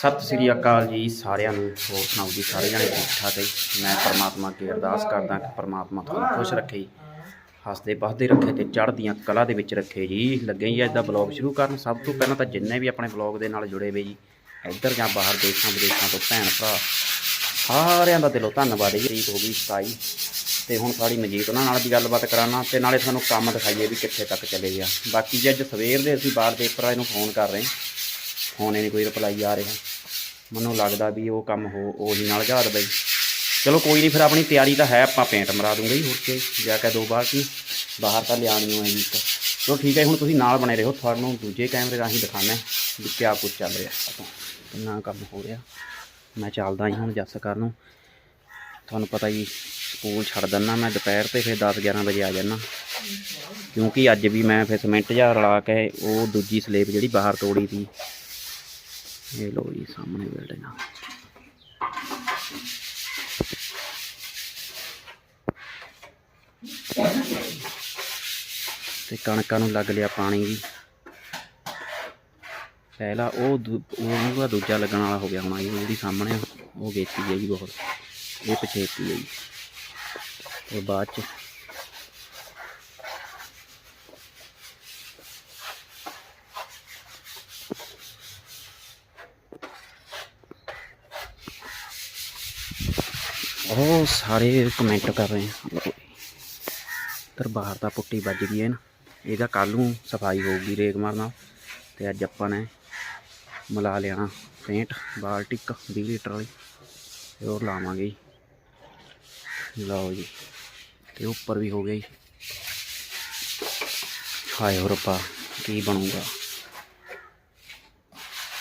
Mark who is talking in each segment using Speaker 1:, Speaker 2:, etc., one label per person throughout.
Speaker 1: ਸਤਿ ਸ੍ਰੀ ਅਕਾਲ ਜੀ ਸਾਰਿਆਂ ਨੂੰ। ਹੋਰ ਸੁਣਾਓ ਜੀ, ਸਾਰੇ ਜਣੇ ਠੀਕ ਠਾਕ ਹੈ? ਜੀ। ਮੈਂ ਪਰਮਾਤਮਾ ਅੱਗੇ ਅਰਦਾਸ ਕਰਦਾ ਕਿ ਪਰਮਾਤਮਾ ਤੁਹਾਨੂੰ ਖੁਸ਼ ਰੱਖੇ। ਹੱਸਦੇ ਬਸਦੇ ਰੱਖੇ ਤੇ ਚੜ੍ਹਦੀਆਂ ਕਲਾ ਦੇ ਵਿੱਚ ਰੱਖੇ ਜੀ। ਲੱਗੇ ਜੀ ਅੱਜ ਦਾ ਬਲੌਗ ਸ਼ੁਰੂ ਕਰਨ। ਸਭ ਤੋਂ ਪਹਿਲਾਂ ਤਾਂ ਜਿੰਨੇ ਵੀ ਆਪਣੇ ਬਲੌਗ ਦੇ ਨਾਲ ਜੁੜੇ ਹੋਏ ਜੀ, ਇੱਧਰ ਜਾਂ ਬਾਹਰ ਦੇਸ਼ਾਂ ਵਿਦੇਸ਼ਾਂ ਤੋਂ ਭੈਣ ਭਰਾ, ਸਾਰਿਆਂ ਦਾ ਦਿਲੋਂ ਧੰਨਵਾਦ ਜੀ। ਰੀਤ ਹੋ ਗਈ 27 ਤੇ ਹੁਣ ਸਾਡੀ ਮਜੀਦ ਉਹਨਾਂ ਨਾਲ ਵੀ ਗੱਲਬਾਤ ਕਰਾਣਾ ਤੇ ਨਾਲੇ ਤੁਹਾਨੂੰ ਕੰਮ ਦਿਖਾਈਏ ਵੀ ਕਿੱਥੇ ਤੱਕ ਚਲੇ ਗਿਆ ਬਾਕੀ ਜੀ ਅੱਜ ਸਵੇਰ ਦੇ ਅਸੀਂ ਬਾਹਰ ਦੇ ਵਾਲੇ ਨੂੰ ਫੋਨ ਕਰ ਰਹੇ ਫੋਨ ਨਹੀਂ ਕੋਈ ਰਿਪਲਾਈ ਆ ਰਿਹਾ। ਮੈਨੂੰ ਲੱਗਦਾ ਵੀ ਉਹ ਕੰਮ ਹੋ, ਉਹੀ ਨਾਲ ਜਹਾਦ ਬਈ। ਚਲੋ ਕੋਈ ਨਹੀਂ, ਫਿਰ ਆਪਣੀ ਤਿਆਰੀ ਤਾਂ ਹੈ, ਆਪਾਂ ਪੇਂਟ ਮਰਾ ਦੂੰਗੇ ਜੀ ਹੋਰ ਕੇ। ਜਾ ਕੇ ਦੋ ਬਾਹਰ ਕੀ, ਬਾਹਰ ਤਾਂ ਲਿਆਣੀ ਹੋਏ ਜੀ ਇੱਕ। ਚਲੋ ਠੀਕ ਹੈ ਹੁਣ ਤੁਸੀਂ ਨਾਲ ਬਣੇ ਰਹੋ, ਤੁਹਾਨੂੰ ਦੂਜੇ ਕੈਮਰੇ ਰਾਹੀਂ ਦਿਖਾਣਾ ਵੀ ਕਿਆ ਕੁਝ ਚੱਲ ਰਿਹਾ ਆਪਾਂ, ਕਿੰਨਾ ਕੰਮ ਹੋ ਰਿਹਾ। ਮੈਂ ਚੱਲਦਾ ਹੀ ਹੁਣ ਜੱਸ ਕਰ ਨੂੰ। ਤੁਹਾਨੂੰ ਪਤਾ ਜੀ, ਸਕੂਲ ਛੱਡ ਦਿੰਦਾ ਮੈਂ, ਦੁਪਹਿਰ ਤੇ ਫਿਰ 10 11 ਵਜੇ ਆ ਜਾਣਾ ਕਿਉਂਕਿ ਅੱਜ ਵੀ ਮੈਂ ਫਿਰ ਸਿਮੈਂਟ ਜਾਂ ਰਲਾ ਕੇ ਉਹ ਦੂਜੀ ਸਲੇਬ ਜਿਹੜੀ ਬਾਹਰ ਤੋੜੀ ਸੀ ਇਹ ਲੋ ਜੀ ਸਾਹਮਣੇ ਬਿਲਡਿੰਗ ਤੇ ਕਣਕਾਂ ਨੂੰ ਲੱਗ ਲਿਆ ਪਾਣੀ ਵੀ ਪਹਿਲਾ ਉਹ ਉਹਦਾ ਦੂਜਾ ਲੱਗਣ ਵਾਲਾ ਹੋ ਗਿਆ ਹੋਣਾ ਜੀ ਜਿਹੜੀ ਸਾਹਮਣੇ ਆ, ਉਹ ਵੇਚੀ ਹੈ ਜੀ ਬਹੁਤ। ਇਹ ਪਛੇਤੀ ਹੈ ਜੀ ਤੇ ਬਾਅਦ ਚ ਉਹ ਸਾਰੇ ਕਮੈਂਟ ਕਰ ਰਹੇ ਆ। ਤਰ ਬਾਹਰ ਤਾਂ ਪੁੱਟੀ ਵੱਜ ਗਈ ਹੈ ਨਾ। ਇਹਦਾ ਕੱਲ ਨੂੰ ਸਫ਼ਾਈ ਹੋਊਗੀ ਰੇਗ ਮਾਰਨਾ। ਤੇ ਅੱਜ ਆਪਾਂ ਨੇ ਮਿਲਾ ਲੈਣਾ ਪੇਂਟ ਬਾਲਟਿਕ 20 ਲੀਟਰ ਵਾਲੀ। ਤੇ ਉਹ ਲਾਵਾਂਗੇ ਜੀ। ਲਓ ਜੀ। ਤੇ ਉੱਪਰ ਵੀ ਹੋ ਗਿਆ ਜੀ। ਹਾਏ ਹੋ ਰੱਬਾ ਕੀ ਬਣੂਗਾ।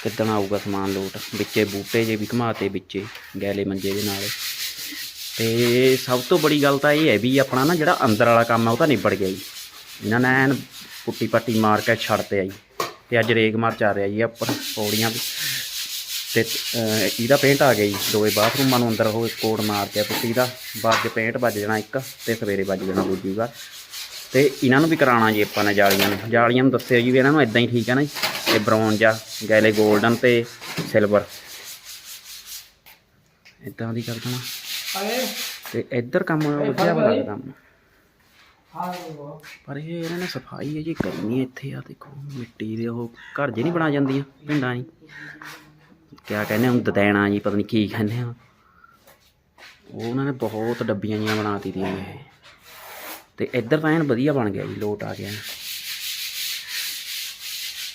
Speaker 1: ਕਿੱਦਣ ਆਊਗਾ ਸਮਾਨ ਲੋਟ। ਵਿੱਚੇ ਬੂਟੇ ਜੇ ਵੀ ਘਮਾਤੇ ਵਿੱਚੇ, ਗੈਲੇ ਮੰਜੇ ਦੇ ਨਾਲ। ਤੇ ਸਭ ਤੋਂ ਬੜੀ ਗੱਲ ਤਾਂ ਇਹ ਹੈ ਵੀ ਆਪਣਾ ਨਾ ਜਿਹੜਾ ਅੰਦਰ ਵਾਲਾ ਕੰਮ ਆ, ਉਹ ਤਾਂ ਨਿਬੜ ਗਿਆ ਜੀ। ਇਹਨਾਂ ਨੇ ਐਨ ਪੁੱਟੀ ਪੱਟੀ ਮਾਰ ਕੇ ਛੱਡਤੇ ਆ ਜੀ। ਤੇ ਅੱਜ ਰੇਗ ਮਾਰ ਚੱਲ ਰਿਹਾ ਜੀ ਉੱਪਰ ਪੌੜੀਆਂ ਵੀ ਤੇ ਇਹਦਾ ਪੇਂਟ ਆ ਗਿਆ ਜੀ। ਦੋਵੇਂ ਬਾਥਰੂਮਾਂ ਨੂੰ ਅੰਦਰ ਉਹ ਕੋਡ ਮਾਰ ਕੇ ਪੁੱਟੀ ਦਾ। ਬਾਅਦ 'ਚ ਪੇਂਟ ਵੱਜ ਜਾਣਾ ਇੱਕ ਤੇ ਸਵੇਰੇ ਵੱਜ ਜਾਣਾ ਦੂਜੀ ਵਾਰ। ਤੇ ਇਹਨਾਂ ਨੂੰ ਵੀ ਕਰਾਉਣਾ ਜੀ ਆਪਾਂ ਨੇ ਜਾਲੀਆਂ ਨੂੰ। ਜਾਲੀਆਂ ਨੂੰ ਦੱਸਿਆ ਜੀ ਵੀ ਇਹਨਾਂ ਨੂੰ ਇਦਾਂ ਹੀ ਠੀਕ ਹੈ ਨਾ ਜੀ। ਇਹ ਬ੍ਰੌਨ ਆ, ਗੈਲੇ 골ਡਨ ਤੇ ਸਿਲਵਰ ਇਦਾਂ ਦੀ ਕਰ ਦੇਣਾ ਤੇ ਇੱਧਰ ਕੰਮ ਵਧੀਆ ਬਣਾ ਕੰਮ। ਪਰ ਇਹ ਇਹਨਾਂ ਨੇ ਸਫ਼ਾਈ ਹੈ ਜੀ ਕਰਨੀ ਇੱਥੇ ਆ ਦੇਖੋ ਮਿੱਟੀ ਦੇ ਉਹ ਘਰ ਜੇ ਨਹੀਂ ਬਣਾ ਜਾਂਦੀਆਂ ਪਿੰਡਾਂ 'ਚ ਕਿਆ ਕਹਿੰਦੇ ਹੁਣ ਦਦੈਣਾ ਜੀ ਪਤਾ ਨਹੀਂ ਕੀ ਕਹਿੰਦੇ ਆ। ਉਹ ਉਹਨਾਂ ਨੇ ਬਹੁਤ ਡੱਬੀਆਂ ਜੀਆਂ ਬਣਾ ਦਿੱਤੀਆਂ ਇਹ। ਤੇ ਇੱਧਰ ਤਾਂ ਐਨ ਵਧੀਆ ਬਣ ਗਿਆ ਜੀ ਲੋਟ ਆ ਗਿਆ।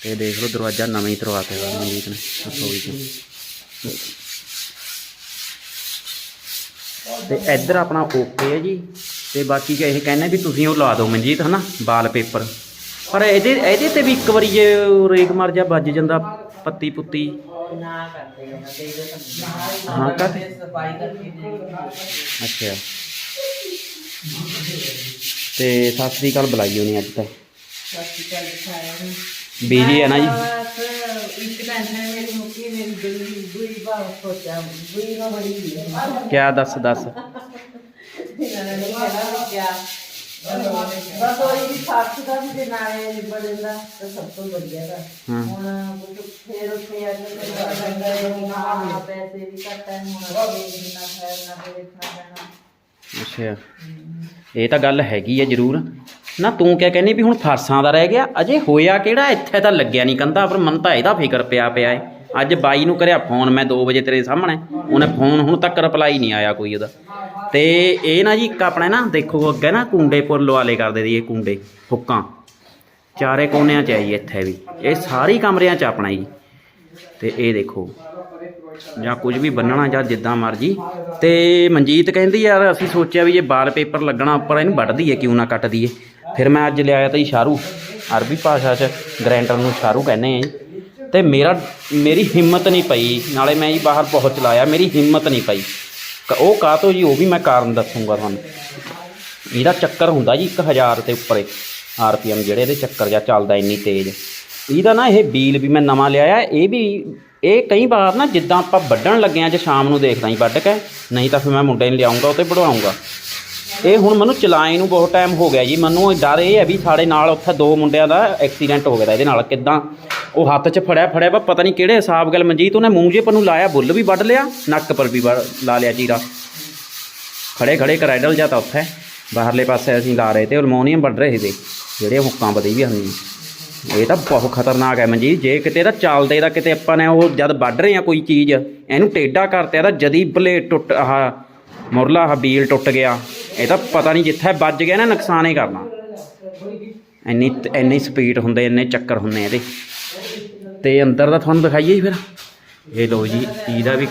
Speaker 1: ਤੇ ਦੇਖ ਲਓ ਦਰਵਾਜ਼ਾ ਨਵਾਂ ਹੀ ਤਰਵਾਤੇ ਦਾ ਮਨਜੀਤ ਨੇ ਰਸੋਈ 'ਚ ਤੇ ਇੱਧਰ ਆਪਣਾ ਓਕੇ ਹੈ ਜੀ। ਤੇ ਬਾਕੀ ਇਹ ਕਹਿੰਦੇ ਵੀ ਤੁਸੀਂ ਉਹ ਲਾ ਦਿਓ ਮਨਜੀਤ ਹਨਾ ਵਾਲ ਪੇਪਰ। ਪਰ ਇਹਦੇ ਇਹਦੇ ਤੇ ਵੀ ਇੱਕ ਵਾਰੀ ਜੇ ਰੇਗ ਮਰ ਜਾ ਵੱਜ ਜਾਂਦਾ ਪੱਤੀ ਪੁੱਤੀ।
Speaker 2: ਨਾ ਕਰਦੇ
Speaker 1: ਹਾਂ ਕਰ।
Speaker 2: ਸਫ਼ਾਈ ਕਰਕੇ
Speaker 1: ਅੱਛਾ। ਤੇ ਸਤਿ ਸ੍ਰੀ ਅਕਾਲ ਬੁਲਾਈ ਹੋਣੀ ਅੱਜ ਤਾਂ।
Speaker 2: ਹਸਪੀਟਲ ਦਿਖਾਇਆ ਨੂੰ।
Speaker 1: ਬੀਜੀ ਹੈ ਨਾ ਜੀ।
Speaker 2: ਇੱਕ ਟੈਨਸ਼ਨ ਮੇਰੀ ਮੁੱਕੀ ਮੇਰੀ ਦਿਲ
Speaker 1: ਕਿਆ ਦੱਸ ਦੱਸ।
Speaker 2: ਇਹਨਾਂ ਨੇ ਕਿਹਾ ਵੀ ਕਿਆ। ਬਸ ਉਹ ਹੀ ਸਾਥ ਦਾ ਵੀ ਜੇ ਨਾਲੇ ਨਿਬੜਦਾ ਤਾਂ ਸਭ ਤੋਂ ਵਧੀਆ ਦਾ
Speaker 1: ਹਾਂ।
Speaker 2: ਹੁਣ ਕੁਝ ਫੇਰ ਉੱਥੇ ਆ ਕੇ ਤੇ ਲੰਗਾ ਨਾ ਪੈਸੇ ਵੀ ਘੱਟ ਹੈ ਹੁਣ ਇਹ ਨਾ ਫੇਰ ਨਾ ਤੇ ਦੇਖਣਾ ਪੈਣਾ।
Speaker 1: ਅੱਛਾ। ਇਹ ਤਾਂ ਗੱਲ ਹੈਗੀ ਹੈ ਜ਼ਰੂਰ। ਨਾ ਤੂੰ ਕਿਆ ਕਹਿੰਦੀ ਵੀ ਹੁਣ ਫਰਸਾਂ ਦਾ ਰਹਿ ਗਿਆ ਅਜੇ ਹੋਇਆ ਕਿਹੜਾ? ਇੱਥੇ ਤਾਂ ਲੱਗਿਆ ਨਹੀਂ ਕੰਧਾ ਪਰ ਮਨ ਤਾਂ ਇਹਦਾ ਫਿਕਰ ਪਿਆ ਪਿਆ ਏ। ਅੱਜ ਬਾਈ ਨੂੰ ਕਰਿਆ ਫੋਨ, ਮੈਂ 2 ਵਜੇ ਤੇਰੇ ਸਾਹਮਣੇ। ਉਹਨੇ ਫੋਨ ਹੁਣ ਤੱਕ ਰਿਪਲਾਈ ਨਹੀਂ ਆਇਆ ਕੋਈ ਉਹਦਾ। ਤੇ ਇਹ ਨਾ ਜੀ ਇੱਕ ਆਪਣਾ ਨਾ, ਦੇਖੋ ਅੱਗੇ ਨਾ ਕੁੰਡੇ ਕੁੰਡੇਪੁਰ ਲਵਾਲੇ ਕਰਦੇ ਦੀ ਇਹ ਕੁੰਡੇ, ਹੁੱਕਾਂ। ਚਾਰੇ ਕੋਨਿਆਂ ਚ ਹੈ ਜੀ ਇੱਥੇ ਵੀ। ਇਹ ਸਾਰੀ ਕਮਰਿਆਂ ਚ ਆਪਣਾ ਜੀ। ਤੇ ਇਹ ਦੇਖੋ, ਜਾਂ ਕੁਝ ਵੀ ਬੰਨਣਾ, ਜਾਂ ਜਿੱਦਾਂ ਮਰਜ਼ੀ। ਤੇ ਮਨਜੀਤ ਕਹਿੰਦੀ ਯਾਰ, ਅਸੀਂ ਸੋਚਿਆ ਵੀ ਇਹ ਵਾਲਪੇਪਰ ਲੱਗਣਾ ਉੱਪਰ, ਇਹਨੂੰ ਵੱਢ ਦਈਏ, ਕਿਉਂ ਨਾ ਕੱਟ ਦਈਏ। ਫਿਰ ਮੈਂ ਅੱਜ ਲਿਆਇਆ ਤਾਂ ਜੀ ਸ਼ਾਰੂ ਅਰਬੀ ਭਾਸ਼ਾ 'ਚ ਗ੍ਰੈਂਟਰ ਨੂੰ ਸ਼ਾਰੂ ਕਹਿੰਦੇ ਆ ਜੀ। ਤੇ ਮੇਰਾ, ਮੇਰੀ ਹਿੰਮਤ ਨਹੀਂ ਪਈ, ਨਾਲੇ ਮੈਂ ਜੀ ਬਾਹਰ ਬਹੁਤ ਚਲਾਇਆ, ਮੇਰੀ ਹਿੰਮਤ ਨਹੀਂ ਪਈ। ਕ- ਉਹ ਕਾਹ ਤੋਂ ਜੀ, ਉਹ ਵੀ ਮੈਂ ਕਾਰਨ ਦੱਸੂਗਾ ਤੁਹਾਨੂੰ। ਇਹਦਾ ਚੱਕਰ ਹੁੰਦਾ ਜੀ 1000 ਤੇ ਉੱਪਰ ਆਰਪੀਐਮ ਜਿਹੜੇ ਇਹਦੇ ਚੱਕਰ ਜਾਂ ਚੱਲਦਾ ਇੰਨੀ ਤੇਜ਼। ਇਹਦਾ ਨਾ ਇਹ ਬੀਲ ਵੀ ਮੈਂ ਨਵਾਂ ਲਿਆਇਆ, ਇਹ ਵੀ, ਇਹ ਕਈ ਵਾਰ ਨਾ ਜਿੱਦਾਂ ਆਪਾਂ ਵੱਢਣ ਲੱਗੇ ਆ ਜੇ ਸ਼ਾਮ ਨੂੰ ਦੇਖਦਾ ਹੀ ਵੱਢ ਕੇ, ਨਹੀਂ ਤਾਂ ਫਿਰ ਮੈਂ ਮੁੰਡੇ ਨੂੰ ਲਿਆਉਂਗਾ, ਉਹ ਤੇ ਵਢਵਾਉਂਗਾ। ਇਹ ਹੁਣ ਮੈਨੂੰ ਚਲਾਏ ਨੂੰ ਬਹੁਤ ਟਾਈਮ ਹੋ ਗਿਆ ਜੀ, ਮੈਨੂੰ ਇਹ ਡਰ ਇਹ ਹੈ ਵੀ ਸਾਡੇ ਨਾਲ ਉੱਥੇ ਦੋ ਮੁੰਡਿਆਂ ਦਾ ਐਕਸੀਡੈਂਟ ਹੋ ਗਿਆ ਤਾ ਇਹਦੇ ਨਾਲ, ਕਿੱਦਾਂ ਉਹ ਹੱਥ 'ਚ ਫੜਿਆ ਫੜਿਆ ਵਾ, ਪਤਾ ਨਹੀਂ ਕਿਹੜੇ ਹਿਸਾਬ ਗੱਲ ਮਨਜੀਤ, ਉਹਨੇ ਮੂੰਹ ਜੇ ਪਰ ਨੂੰ ਲਾਇਆ, ਬੁੱਲ ਵੀ ਵੱਢ ਲਿਆ, ਨੱਕ ਪਰ ਵੀ ਵੱਢ- ਲਾ ਲਿਆ ਚੀਰਾ ਖੜੇ ਖੜੇ ਕਰੈਡਲ ਜਾਂ ਤਾਂ ਉੱਥੇ। ਬਾਹਰਲੇ ਪਾਸੇ ਅਸੀਂ ਲਾ ਰਹੇ ਤੇ ਅਲਮੋਨੀਅਮ ਵੱਢ ਰਹੇ ਸੀ। ਜਿਹੜੇ ਹੁੱਕਾਂ ਬਦੇ ਵੀ ਹਨ ਇਹ ਤਾਂ ਬਹੁਤ ਖਤਰਨਾਕ ਹੈ ਮਨਜੀਤ, ਜੇ ਕਿਤੇ ਇਹਦਾ ਚੱਲਦੇ ਦਾ ਕਿਤੇ ਆਪਾਂ ਨੇ ਉਹ ਜਦ ਵੱਢ ਰਹੇ ਆ ਕੋਈ ਚੀਜ਼, ਇਹਨੂੰ ਟੇਢਾ ਕਰਤੇ, ਇਹਦਾ ਜਦੀ ਬਲੇਡ ਟੁੱਟ, ਆਹ ਮੁਰਲਾ, ਆਹ ਬੀਲ ਟੁੱਟ ਗਿਆ। ਇਹ ਤਾਂ ਪਤਾ ਨਹੀਂ ਜਿੱਥੇ ਵੱਜ ਗਿਆ ਨਾ, ਨੁਕਸਾਨ ਹੀ ਕਰਨਾ। ਇੰਨੀ ਇੰਨੀ ਸਪੀਡ ਹੁੰਦੇ, ਇੰਨੇ ਚੱਕਰ ਹੁੰਦੇ ਇਹਦੇ। ਤੇ ਅੰਦਰ ਦਾ ਤੁਹਾਨੂੰ ਦਿਖਾਈਏ ਜੀ ਫਿਰ। ਇਹ ਲੋ ਜੀ, ਇਹਦਾ ਵੀ,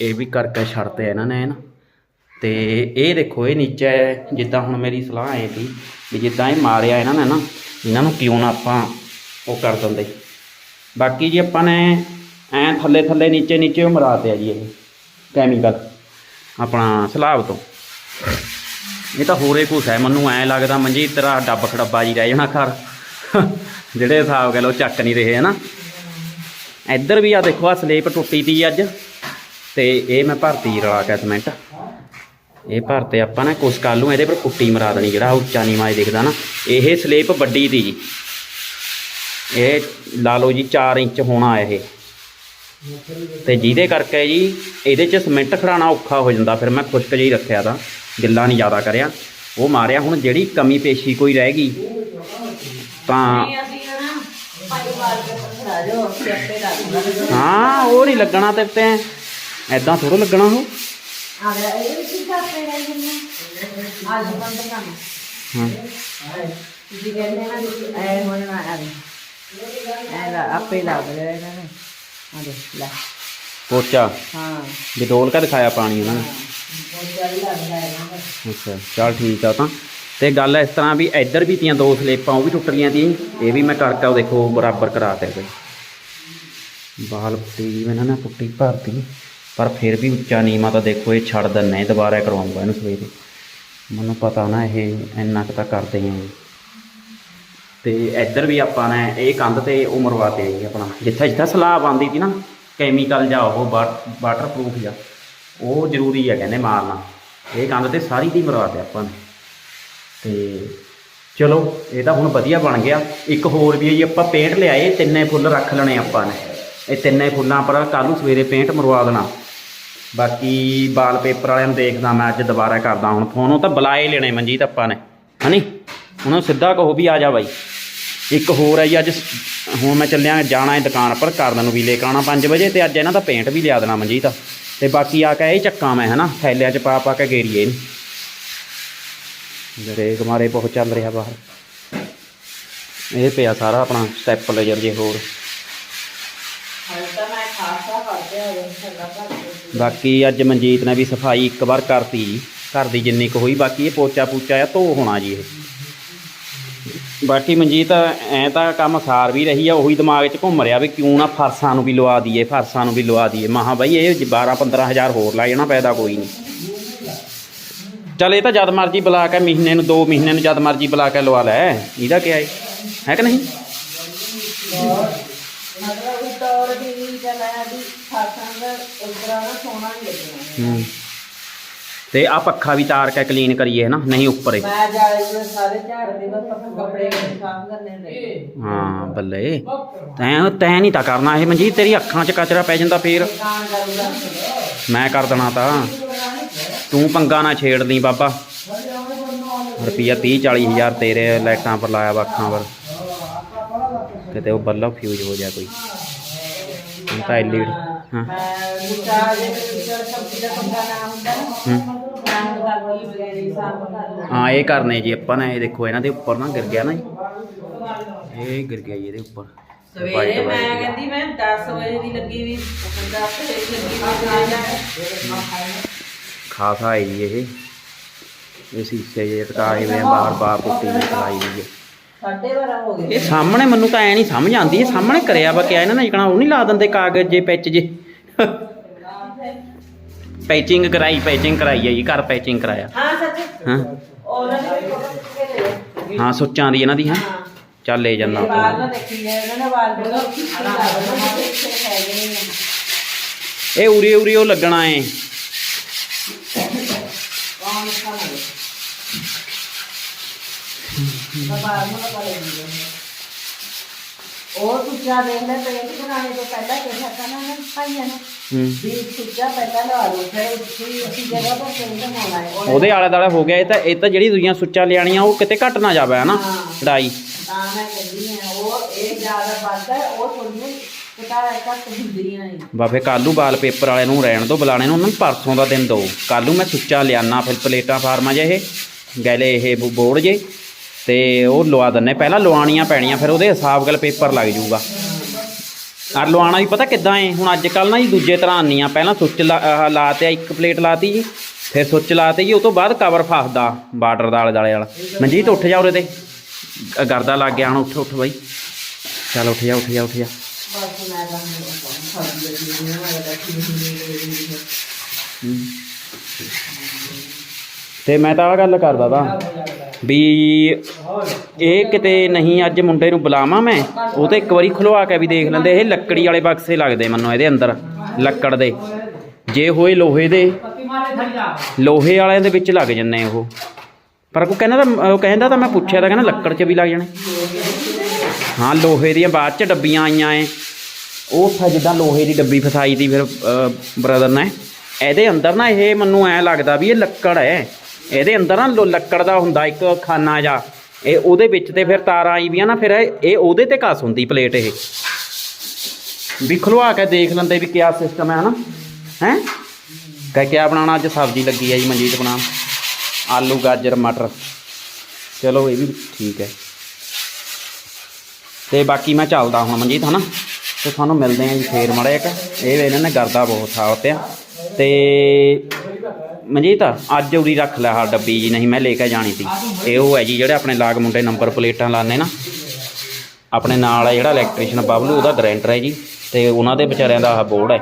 Speaker 1: ਇਹ ਵੀ ਕਰਕੇ ਛੱਡਤੇ ਇਹਨਾਂ ਨੇ ਨਾ। ਤੇ ਇਹ ਦੇਖੋ, ਇਹ ਨੀਚੇ ਜਿੱਦਾਂ ਹੁਣ ਮੇਰੀ ਸਲਾਹ ਆਈ ਸੀ ਵੀ ਜਿੱਦਾਂ ਇਹ ਮਾਰਿਆ ਇਹਨਾਂ ਨੇ ਨਾ, ਇਹਨਾਂ ਨੂੰ ਕਿਉਂ ਨਾ ਆਪਾਂ ਉਹ ਕਰ ਦਿੰਦੇ। ਬਾਕੀ ਜੀ ਆਪਾਂ ਨੇ ਐ ਥੱਲੇ ਥੱਲੇ ਨੀਚੇ ਨੀਚੇ ਉਹ ਮਰਾਤੇ ਆ ਜੀ ਇਹ ਕੈਮੀਕਲ ਆਪਣਾ ਸਲਾਬ ਤੋਂ। ਇਹ ਤਾਂ ਹੋਰੇ ਕੁਛ ਹੈ, ਮੈਨੂੰ ਐ ਲੱਗਦਾ ਮੰਜੀ ਤੇਰਾ ਡੱਬ ਖੜੱਬਾ ਜੀ ਰਹਿ ਜਾਣਾ ਘਰ। ਜਿਹੜੇ ਹਿਸਾਬ ਗੱਲ ਉਹ ਚੱਕ ਨਹੀਂ ਰਹੇ, ਹਨਾ? ਇੱਧਰ ਵੀ ਆ ਦੇਖੋ ਆ ਸਲੇਪ ਟੁੱਟੀ ਤੀ ਅੱਜ। ਤੇ ਇਹ ਮੈਂ ਭਰਤੀ ਰਲਾ ਕੇ ਸਿਮੈਂਟ ਇਹ ਭਰਤੇ ਆਪਾਂ ਨਾ ਕੁਛ ਕੱਲ ਨੂੰ ਇਹਦੇ ਪਰ ਕੁੱਟੀ ਮਰਾ ਦੇਣੀ, ਜਿਹੜਾ ਉੱਚਾ ਨੀਵਾਂ ਇਹ ਦਿਖਦਾ ਨਾ। ਇਹ ਸਲੇਪ ਵੱਡੀ ਤੀ ਜੀ। ਇਹ ਲਾ ਲਓ ਜੀ 4 ਇੰਚ ਹੋਣਾ ਇਹ। ਤੇ ਜਿਹਦੇ ਕਰਕੇ ਜੀ ਇਹਦੇ 'ਚ ਸਿਮੈਂਟ ਖੜਾਉਣਾ ਔਖਾ ਹੋ ਜਾਂਦਾ। ਫਿਰ ਮੈਂ ਖੁਸ਼ਕ ਜਿਹੀ ਰੱਖਿਆ ਤਾਂ, ਗਿੱਲਾ ਨਹੀਂ ਜ਼ਿਆਦਾ ਕਰਿਆ। ਉਹ ਮਾਰਿਆ, ਹੁਣ ਜਿਹੜੀ ਕਮੀ ਪੇਸ਼ੀ ਕੋਈ ਰਹਿ ਗਈ, ਤਾਂ
Speaker 2: ਨਹੀਂ ਅਸੀਂ ਨਾ ਭਾਈ ਵਾਲ ਜੋ ਆਪੇ
Speaker 1: ਹਾਂ ਉਹ ਨਹੀਂ ਲੱਗਣਾ ਤੇ ਤੇ। ਐਦਾਂ ਥੋੜਾ ਲੱਗਣਾ ਉਹ।
Speaker 2: ਗਿਆ ਇਹ ਵੀ ਕਰਦੇ ਨੇ। ਜਿੰਨੇ ਅੱਜ ਬੰਦ ਕੰਮ
Speaker 1: ਹਾਂ।
Speaker 2: ਤੁਸੀਂ ਕਹਿੰਦੇ ਨਾ ਵੀ ਐ ਹੋਣਾ ਆ ਐ। ਲਾ ਆਪੇ ਲੱਗ ਰਿਹਾ ਇਹਨਾਂ ਨੇ। ਆ ਦੇ ਲੈ।
Speaker 1: ਪੋਚਾ?
Speaker 2: ਹਾਂ।
Speaker 1: ਵੀ ਡੋਲ ਕੇ ਦਿਖਾਇਆ ਪਾਣੀ ਨੇ।
Speaker 2: ਲੱਗਦਾ ਇਹਨਾਂ ਦਾ।
Speaker 1: ਅੱਛਾ ਚਲ ਠੀਕ ਆ ਤਾਂ। ਤੇ ਗੱਲ ਇਸ ਤਰ੍ਹਾਂ ਵੀ ਇੱਧਰ ਵੀ ਤੀਆਂ ਦੋ ਸਲੇਪਾਂ ਉਹ ਵੀ ਟੁੱਟ ਗਈਆਂ ਤੀ ਇਹ ਵੀ ਮੈਂ ਕਰਕੇ ਉਹ ਦੇਖੋ ਬਰਾਬਰ ਕਰਾ ਤੇ ਬਾਲ ਪੁੱਟੀ ਜੀ ਇਹਨਾਂ ਨੇ ਪੁੱਟੀ ਭਰਤੀ। ਪਰ ਫਿਰ ਵੀ ਉੱਚਾ ਨੀਮਾ ਤਾਂ ਦੇਖੋ ਇਹ ਛੱਡ ਦਿੰਨੇ ਦੁਬਾਰਾ ਕਰਵਾਉਂਗਾ ਇਹਨੂੰ ਸਵੇਰੇ। ਮੈਨੂੰ ਪਤਾ ਨਾ ਇਹ ਇੰਨਾ ਕੁ ਤਾਂ ਕਰਦੇ ਆ ਤੇ ਇੱਧਰ ਵੀ ਆਪਾਂ ਨੇ ਇਹ ਕੰਧ ਤੇ ਉਹ ਮਰਵਾਤੇ ਜੀ ਆਪਣਾ। ਜਿੱਥੇ ਜਿੱਥੇ ਸਲਾਬ ਆਉਂਦੀ ਸੀ ਨਾ ਕੈਮੀਕਲ ਜਾਂ ਉਹ ਵਾਟਰਪ੍ਰੂਫ ਜਾਂ, ਉਹ ਜ਼ਰੂਰੀ ਹੈ ਕਹਿੰਦੇ ਮਾਰਨਾ। ਇਹ ਕੰਧ ਤੇ ਸਾਰੀ ਦੀ ਮਰਵਾਤੇ ਆਪਾਂ ਨੇ। ਤੇ ਚਲੋ, ਇਹ ਤਾਂ ਹੁਣ ਵਧੀਆ ਬਣ ਗਿਆ। ਇੱਕ ਹੋਰ ਵੀ ਹੈ ਜੀ ਆਪਾਂ ਪੇਂਟ ਲਿਆਏ, ਤਿੰਨੇ ਫੁੱਲ ਰੱਖ ਲੈਣੇ ਆਪਾਂ ਨੇ। ਇਹ ਤਿੰਨੇ ਫੁੱਲਾਂ ਪਰ ਕੱਲ੍ਹ ਨੂੰ ਸਵੇਰੇ ਪੇਂਟ ਮਰਵਾ ਦੇਣਾ। ਬਾਕੀ ਵਾਲ ਪੇਪਰ ਵਾਲਿਆਂ ਨੂੰ ਦੇਖਦਾ ਮੈਂ ਅੱਜ ਦੁਬਾਰਾ ਕਰਦਾ ਹੁਣ ਫੋਨ ਉਹ ਤਾਂ ਬੁਲਾਏ ਲੈਣੇ ਮਨਜੀਤ ਆਪਾਂ ਨੇ। ਹਨੀ, ਉਹਨਾਂ ਨੂੰ ਸਿੱਧਾ ਕਹੋ ਵੀ ਆ ਜਾ ਬਾਈ। ਇੱਕ ਹੋਰ ਹੈ ਜੀ, ਅੱਜ ਹੁਣ ਮੈਂ ਚੱਲਿਆ ਜਾਣਾ ਹੈ ਦੁਕਾਨ ਪਰ ਕਰਨ ਨੂੰ ਵੀ ਲੈ ਕੇ ਆਉਣਾ 5 ਵਜੇ ਤੇ ਅੱਜ ਇਹਨਾਂ ਦਾ ਪੇਂਟ ਵੀ ਲਿਆ ਦੇਣਾ ਮਨਜੀਤ। ਤੇ ਬਾਕੀ ਆ ਕੇ ਇਹ ਚੱਕਾਂ ਮੈਂ, ਹਨਾ, ਥੈਲਿਆਂ 'ਚ ਪਾ ਪਾ ਕੇ ਗੇਰੀਏ ਇਹਨੂੰ। ਜਿਹੜੇ ਮਾਰੇ ਬਹੁਤ ਚੱਲ ਰਿਹਾ ਬਾਹਰ। ਇਹ ਪਿਆ ਸਾਰਾ ਆਪਣਾ ਸਟੈਪ ਲੇਜਰ ਜੇ ਹੋਰ
Speaker 2: ਹਾਲ ਤਾਂ ਮੈਂ ਖਾਸਾ ਕਰਦੇ ਆ ਜੰਸਲਾ ਭਰ
Speaker 1: ਬਾਕੀ ਅੱਜ ਮਨਜੀਤ ਨੇ ਵੀ ਸਫ਼ਾਈ ਇੱਕ ਵਾਰ ਕਰਤੀ ਜੀ। ਘਰ ਦੀ ਜਿੰਨੀ ਕੁ ਹੋਈ, ਬਾਕੀ ਇਹ ਪੋਚਾ ਪੂਚਾ ਆ, ਧੋ ਹੋਣਾ ਜੀ ਇਹ। ਬਾਕੀ ਮਨਜੀਤ, ਐ ਤਾਂ ਕੰਮ ਸਾਰ ਵੀ ਰਹੀ ਆ, ਉਹੀ ਦਿਮਾਗ 'ਚ ਘੁੰਮ ਰਿਹਾ ਵੀ ਕਿਉਂ ਨਾ ਫਰਸਾਂ ਨੂੰ ਵੀ ਲਵਾ ਦਈਏ, ਫਰਸਾਂ ਨੂੰ ਵੀ ਲਵਾ ਦਈਏ। ਮਹਾ ਬਾਈ, ਇਹ 12 15000 ਹੋਰ ਲੱਗ ਜਾਣਾ ਪੈਦਾ ਕੋਈ ਨਹੀਂ। ਚੱਲ ਇਹ ਤਾਂ ਜਦ ਮਰਜ਼ੀ ਬੁਲਾ ਕੇ ਮਹੀਨੇ ਨੂੰ 2 ਮਹੀਨੇ ਨੂੰ ਜਦ ਮਰਜ਼ੀ ਬੁਲਾ ਕੇ ਲਵਾ ਲੈ। ਇਹਦਾ ਕੀ ਹੈ ਹੈ ਕਿ ਨਹੀਂ?
Speaker 2: ਮਤਲਬ ਤੌਰ ਦੀ ਵੀ ਦੀ ਖਾਸਾਂ ਉਧਰਾਂ ਨਾ ਸੋਨਾ ਨਹੀਂ ਲੱਗਣਾ
Speaker 1: ਹੂੰ। ਤੇ ਆ ਪੱਖਾ ਵੀ ਤਾਰ ਕੇ ਕਲੀਨ ਕਰੀਏ ਨਾ ਨਹੀਂ ਉੱਪਰ ਇਹ।
Speaker 2: ਮੈਂ ਸਾਰੇ ਕੱਪੜੇ ਸਾਫ਼ ਕਰਨੇ ਨੇ।
Speaker 1: ਹਾਂ ਬੱਲੇ। ਤੈਂ ਤੈਂ ਨਹੀਂ ਤਾਂ ਕਰਨਾ ਇਹ ਮਨਜੀਤ ਤੇਰੀ ਅੱਖਾਂ 'ਚ ਕਚਰਾ ਪੈ ਜਾਂਦਾ ਫੇਰ।
Speaker 2: ਕਾਂ ਕਰੂਗਾ
Speaker 1: ਮੈਂ ਕਰ ਦੇਣਾ ਤਾਂ। ਤੂੰ ਪੰਗਾ ਨਾ ਛੇੜ ਲਈ ਬਾਬਾ। ਰੁਪਈਆ 30 40 ਹਜ਼ਾਰ ਤੇਰੇ ਲਾਈਟਾਂ ਪਰ ਲਾਇਆ ਵਾ ਅੱਖਾਂ ਪਰ। ਕਿਤੇ ਉਹ ਬੱਲਬ ਫਿਊਜ਼ ਹੋ ਜਾ ਕੋਈ। ਤਾਂ ਐਲਈਡੀ
Speaker 2: ਮੈਂ ਮੁੱਟਾ ਜੇ ਤੇ ਸਬਜ਼ੀ ਦਾ ਪੰਗਾ ਨਾ ਹੁੰਦਾ
Speaker 1: ਹੂੰ।
Speaker 2: ਨਾਮ ਦਾ ਕੋਈ ਵਗੈਰੀ ਸਾਫ਼ ਕਰ ਲੈ
Speaker 1: ਹਾਂ ਇਹ ਕਰਨੇ ਜੀ ਆਪਾਂ ਨੇ ਇਹ ਦੇਖੋ ਇਹਨਾਂ ਦੇ ਉੱਪਰ ਨਾ ਗਿਰ ਗਿਆ ਨਾ ਜੀ। ਇਹ ਗਿਰ ਗਿਆ ਜੀ ਇਹਦੇ ਉੱਪਰ।
Speaker 2: ਸਵੇਰੇ ਮੈਂ ਕਹਿੰਦੀ ਮੈਂ 10 ਵਜੇ ਦੀ ਲੱਗੀ ਵੀ 10 ਵਜੇ ਦੀ ਲੱਗੀ ਵੀ
Speaker 1: ਖਾਸਾ ਹੈ ਜੀ ਇਹ। ਇਹ ਸੀਸੇ ਜੇ ਟਕਾਏ ਹੋਏ ਆ ਬਾਹਰ ਬਾਹਰ ਪੁੱਟੀ ਟਕਾਈ ਹੋਈ ਹੈ।
Speaker 2: ਸਾਢੇ 12 ਹੋ ਗਏ।
Speaker 1: ਇਹ ਸਾਹਮਣੇ ਮੈਨੂੰ ਤਾਂ ਐ ਨਹੀਂ ਸਮਝ ਆਉਂਦੀ ਇਹ ਸਾਹਮਣੇ ਕਰਿਆ ਵਾ ਕਿਆ ਇਹਨਾਂ ਨੇ ਜਿਕਣਾ ਉਹ ਨਹੀਂ ਲਾ ਦਿੰਦੇ ਕਾਗਜ਼ ਜੇ ਪੈਚ ਜੇ। ਪੈਚਿੰਗ ਕਰਾਈ ਪੈਚਿੰਗ ਕਰਾਈ ਹੈ ਜੀ ਘਰ ਪੈਚਿੰਗ ਕਰਾਇਆ।
Speaker 2: ਹਾਂ ਸੱਚ।
Speaker 1: ਹਾਂ।
Speaker 2: ਉਹਨਾਂ ਨੇ ਵੀ ਫੋਟੋ ਖਿੱਚ ਕੇ ਲੈ ਗਏ।
Speaker 1: ਹਾਂ ਸੁੱਚਾਂ ਦੀ ਇਹਨਾਂ ਦੀ ਹੈ।
Speaker 2: ਹਾਂ।
Speaker 1: ਚੱਲ ਲੈ ਜੰਨਾ
Speaker 2: ਵਾਲ ਨਾ ਦੇਖੀ ਜਾਏ ਉਹਨਾਂ ਨੇ ਵਾਲ ਦੇ ਖਿੱਚ ਕੇ ਲਾ ਦੇਣਾ ਇੱਥੇ ਹੈਗੇ ਨਹੀਂ। ਆ।
Speaker 1: ਇਹ ਉਰੇ ਉਰੇ ਉਹ ਲੱਗਣਾ ਏ।
Speaker 2: ਕੌਣ ਖਾਣਾ ਬਾਬਾ ਨੂੰ ਪਤਾ ਲੱਗੀ ਉਹ ਸੁੱਚਾ ਦੇਖ ਲੈ ਪੇਂਟ ਕਰਾਣੇ ਤੋਂ ਪਹਿਲਾਂ ਕਿਹਾ ਕਰਨਾ ਨਾ ਭਾਈਆਂ ਨੇ?
Speaker 1: ਹੂੰ।
Speaker 2: ਵੀ ਸੁੱਚਾ ਪਹਿਲਾਂ ਲਵਾ ਲਓ ਫਿਰ ਉੱਥੇ ਅਸੀਂ ਜਗ੍ਹਾ ਪਰ ਪੇਂਟ ਹੋਣਾ ਹੈ ਉਹਨੇ-
Speaker 1: ਉਹਦੇ ਆਲੇ ਦੁਆਲੇ ਹੋ ਗਿਆ ਇਹ ਤਾਂ ਇਹ ਤਾਂ ਜਿਹੜੀ ਦੂਜੀਆਂ ਸੁੱਚਾਂ ਲਿਆਣੀਆਂ ਉਹ ਕਿਤੇ ਘਟ ਨਾ ਜਾਵੇ ਹਨਾ?
Speaker 2: ਹਾਂ।
Speaker 1: ਚੜਾਈ
Speaker 2: ਤਾਂ ਮੈਂ ਕਹਿੰਦੀ ਹਾਂ ਉਹ ਇਹ ਜ਼ਿਆਦਾ ਵੱਧ ਹੈ ਉਹ ਥੋੜੀਆਂ ਕਿਤਾ ਘੱਟ ਹੁੰਦੀਆਂ ਨੇ।
Speaker 1: ਬਾਬੇ ਕੱਲੂ ਬਾਲ ਪੇਪਰ ਵਾਲੇ ਨੂੰ ਰਹਿਣ ਤੋਂ ਬੁਲਾਣੇ ਨੂੰ ਉਹਨਾਂ ਨੂੰ ਪਰਸੋਂ ਦਾ ਦਿਨ ਦਿਓ। ਕੱਲੂ ਮੈਂ ਸੁੱਚਾ ਲਿਆਨਾ ਫਿਰ ਪਲੇਟਾਂ ਫਾਰਮਾਂ ਜੇ ਇਹ ਗੈਲੇ ਇਹ ਬੋਰਡ ਜੇ ਤੇ ਉਹ ਲਵਾ ਦਿੰਨੇ ਪਹਿਲਾਂ ਲਵਾਉਣੀਆਂ ਪੈਣੀਆਂ ਫਿਰ ਉਹਦੇ ਹਿਸਾਬ ਨਾਲ ਪੇਪਰ ਲੱਗ ਜਾਊਗਾ। ਆ ਲਵਾਉਣਾ ਵੀ ਪਤਾ ਕਿੱਦਾਂ ਏ? ਹੁਣ ਅੱਜ ਕੱਲ ਨਾ ਜੀ ਦੂਜੇ ਤਰ੍ਹਾਂ ਆਉਂਦੀਆਂ। ਪਹਿਲਾਂ ਸੁੱਚ ਲਾਤੇ ਇੱਕ ਪਲੇਟ ਲਾਤੀ ਜੀ ਫਿਰ ਸੁੱਚ ਲਾਤੇ ਜੀ ਉਹ ਤੋਂ ਬਾਅਦ ਕਵਰ ਫਸਦਾ ਬਾਰਡਰ ਦਾ ਆਲੇ ਦੁਆਲੇ ਵਾਲਾ। ਮਨਜੀਤ ਉੱਠ ਜਾ ਉਰੇ ਤੇ। ਗਰਦਾ ਲੱਗ ਗਿਆ ਹੁਣ ਉੱਠ ਉੱਠ ਬਾਈ। ਚੱਲ ਉੱਠ ਜਾ ਉੱਠ ਜਾ ਉੱਠ ਜਾ।
Speaker 2: ਬਸ ਮੈਂ ਤਾਂ ਤਾਂ
Speaker 1: ਤੇ ਮੈਂ ਤਾਂ ਆ ਗੱਲ ਕਰਦਾ ਤਾ ਵੀ ਇਹ ਕਿਤੇ ਨਹੀਂ ਅੱਜ ਮੁੰਡੇ ਨੂੰ ਬੁਲਾਵਾਂ ਮੈਂ, ਉਹ ਤੇ ਇੱਕ ਵਾਰੀ ਖੁਲਵਾ ਕੇ ਵੀ ਦੇਖ ਲੈਂਦੇ, ਇਹ ਲੱਕੜੀ ਵਾਲੇ ਬਕਸੇ ਲੱਗਦੇ ਮੈਨੂੰ ਇਹਦੇ ਅੰਦਰ, ਲੱਕੜ ਦੇ। ਜੇ ਹੋਏ ਲੋਹੇ ਦੇ, ਲੋਹੇ ਵਾਲਿਆਂ ਦੇ ਵਿੱਚ ਲੱਗ ਜੰਨੇ ਉਹ। ਪਰ ਕੋ ਕਹਿੰਦਾ ਤਾਂ, ਉਹ ਕਹਿੰਦਾ ਤਾਂ ਮੈਂ ਪੁੱਛਿਆ ਤਾਂ ਕਹਿੰਦਾ ਲੱਕੜ 'ਚ ਵੀ ਲੱਗ ਜਾਣੇ। ਹਾਂ, ਲੋਹੇ ਦੀਆਂ ਬਾਅਦ 'ਚ ਡੱਬੀਆਂ ਆਈਆਂ ਏ ਉਹ ਉੱਥੇ ਜਿੱਦਾਂ ਲੋਹੇ ਦੀ ਡੱਬੀ ਫਸਾਈ ਤੀ ਫਿਰ ਬ੍ਰਦਰ ਨੇ। ਇਹਦੇ ਅੰਦਰ ਨਾ ਇਹ ਮੈਨੂੰ ਐ ਲੱਗਦਾ ਵੀ ਇਹ ਲੱਕੜ ਹੈ ਇਹਦੇ ਅੰਦਰ ਨਾ ਲੋ- ਲੱਕੜ ਦਾ ਹੁੰਦਾ ਇੱਕ ਖਾਨਾ ਜਾ ਇਹ ਉਹਦੇ ਵਿੱਚ ਤੇ ਫਿਰ ਤਾਰਾਂ ਆਈ ਵੀਆਂ ਨਾ, ਫਿਰ ਇਹ ਇਹ ਉਹਦੇ ਤੇ ਘਸ ਹੁੰਦੀ ਪਲੇਟ ਇਹ। ਵੀ ਖਲਵਾ ਕੇ ਦੇਖ ਲੈਂਦੇ ਵੀ ਕਿਆ ਸਿਸਟਮ ਹੈ, ਹਨਾ? ਹੈ? ਕਹਿ ਕਿਆ ਬਣਾਉਣਾ, ਅੱਜ ਸਬਜ਼ੀ ਲੱਗੀ ਹੈ ਜੀ ਮਨਜੀਤ ਬਣਾਉਣ। ਆਲੂ, ਗਾਜਰ, ਮਟਰ। ਚਲੋ ਇਹ ਵੀ ਠੀਕ ਹੈ। ਤੇ ਬਾਕੀ ਮੈਂ ਚੱਲਦਾ ਹੁਣ ਮਨਜੀਤ, ਹਨਾ? ਤੇ ਤੁਹਾਨੂੰ ਮਿਲਦੇ ਆਂ ਜੀ ਫੇਰ ਮੜਾ ਇੱਕ। ਇਹ ਇਹਨਾਂ ਨੇ ਗਰਦਾ ਬਹੁਤ ਥਾ ਉੱਤੇ ਤੇ ਮਨਜੀਤ, ਅੱਜ ਉਰੀ ਰੱਖ ਲੈ ਹਾਂ ਡੱਬੀ ਜੀ, ਨਹੀਂ ਮੈਂ ਲੈ ਕੇ ਜਾਣੀ ਸੀ। ਇਹ ਉਹ ਹੈ ਜੀ ਜਿਹੜੇ ਆਪਣੇ ਲਾਗ ਮੁੰਡੇ ਨੰਬਰ ਪਲੇਟਾਂ ਲਾਣੇ ਨਾ। ਆਪਣੇ ਨਾਲ ਹੈ ਜਿਹੜਾ ਇਲੈਕਟ੍ਰੀਸ਼ੀਅਨ ਬਬਲੂ, ਉਹਦਾ ਗਰੈਂਟਰ ਹੈ ਜੀ। ਤੇ ਉਹਨਾਂ ਦੇ ਵਿਚਾਰਿਆਂ ਦਾ ਆਹ ਬੋਰਡ ਹੈ।